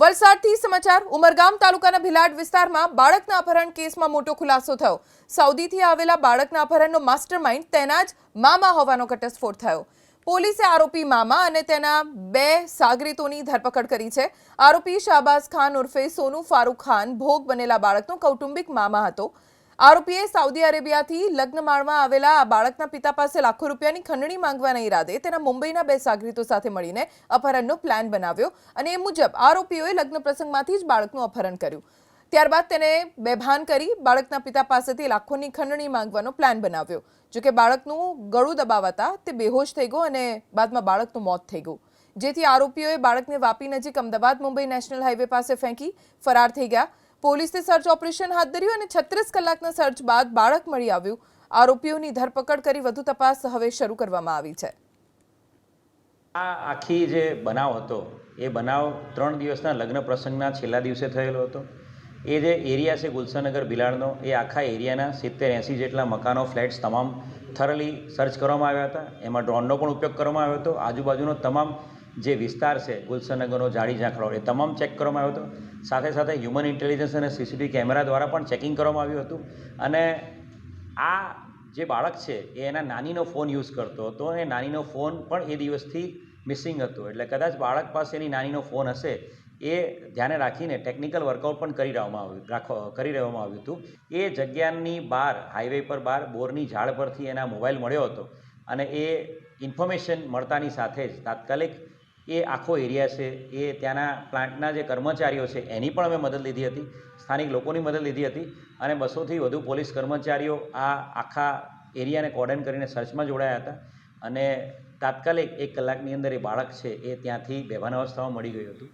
વલસાડથી સમાચાર. ઉમરગામ તાલુકાના ભિલાડ વિસ્તારમાં બાળકના અપહરણ કેસમાં મોટો ખુલાસો થયો. સાઉદીથી આવેલા બાળકના અપહરણનો માસ્ટરમાઇન્ડ તેના જ મામા હોવાનો ઘટસ્ફોટ થયો. પોલીસે આરોપી મામા અને તેના બે સાગરીતોની ધરપકડ કરી છે. આરોપી શાહબાઝ ખાન ઉર્ફે સોનુ ફારૂક ખાન ભોગ બનેલા બાળકનો કૌટુંબિક મામા હતો. આરોપીએ સાઉદી અરેબિયાથી લગ્ન માળમાં આવેલા આ બાળકના પિતા પાસે લાખો રૂપિયાની ખંડણી માંગવાના ઈરાદે તેના મુંબઈના બે સાગરીતો સાથે મળીને અપહરણનો પ્લાન બનાવ્યો અને એ મુજબ આરોપીઓએ લગ્ન પ્રસંગમાંથી જ બાળકનું અપહરણ કર્યું. ત્યારબાદ તેને બેભાન કરી બાળકના પિતા પાસેથી લાખોની ખંડણી માંગવાનો પ્લાન બનાવ્યો. જોકે બાળકનું ગળું દબાવાતા તે બેહોશ થઈ ગયો અને બાદમાં બાળકનું મોત થઈ ગયું. જેથી આરોપીઓએ બાળકને વાપી નજીક અમદાવાદ મુંબઈ નેશનલ હાઈવે પાસે ફેંકી ફરાર થઈ ગયા. પોલીસે સર્ચ ઓપરેશન હાથ ધર્યું અને છત્રીસ કલાકના સર્ચ બાદ બાળક મળી આવ્યું. આરોપીઓની ધરપકડ કરી વધુ તપાસ હવે શરૂ કરવામાં આવી છે. આ આખી જે બનાવ હતો, એ બનાવ ત્રણ દિવસના લગ્ન પ્રસંગના છેલ્લા દિવસે થયેલો હતો. એ જે એરિયા છે ગુલશનગર બિલાડનો, એ આખા એરિયાના સિત્તેર એંસી જેટલા મકાનો, ફ્લેટ્સ તમામ થરલી સર્ચ કરવામાં આવ્યા હતા. એમાં ડ્રોનનો પણ ઉપયોગ કરવામાં આવ્યો હતો. આજુબાજુનો તમામ જે વિસ્તાર છે, ગુલશનગરનો જાડી ઝાંખરાઓ એ તમામ ચેક કરવામાં આવ્યો હતો. સાથે સાથે હ્યુમન ઇન્ટેલિજન્સ અને સીસીટીવી કેમેરા દ્વારા પણ ચેકિંગ કરવામાં આવ્યું હતું. અને આ જે બાળક છે, એ એના નાનીનો ફોન યુઝ કરતો હતો અને નાનીનો ફોન પણ એ દિવસથી મિસિંગ હતો. એટલે કદાચ બાળક પાસે એની નાનીનો ફોન હશે, એ ધ્યાને રાખીને ટેકનિકલ વર્કઆઉટ પણ કરી રહેવામાં આવ્યું, રાખો, કરી રહેવામાં આવ્યું હતું. એ જગ્યાની બહાર હાઈવે પર બહાર, બોરની ઝાડ પરથી એના મોબાઈલ મળ્યો હતો. અને એ ઇન્ફોર્મેશન મળતાની સાથે જ તાત્કાલિક એ આખો એરિયા છે, એ ત્યાંના પ્લાન્ટના જે કર્મચારીઓ છે, એની પણ અમે મદદ લીધી હતી, સ્થાનિક લોકોની મદદ લીધી હતી અને બસોથી વધુ પોલીસ કર્મચારીઓ આ આખા એરિયાને કોર્ડન કરીને સર્ચમાં જોડાયા હતા અને તાત્કાલિક એક કલાકની અંદર એ બાળક છે એ ત્યાંથી બેભાન અવસ્થામાં મળી ગયું હતું.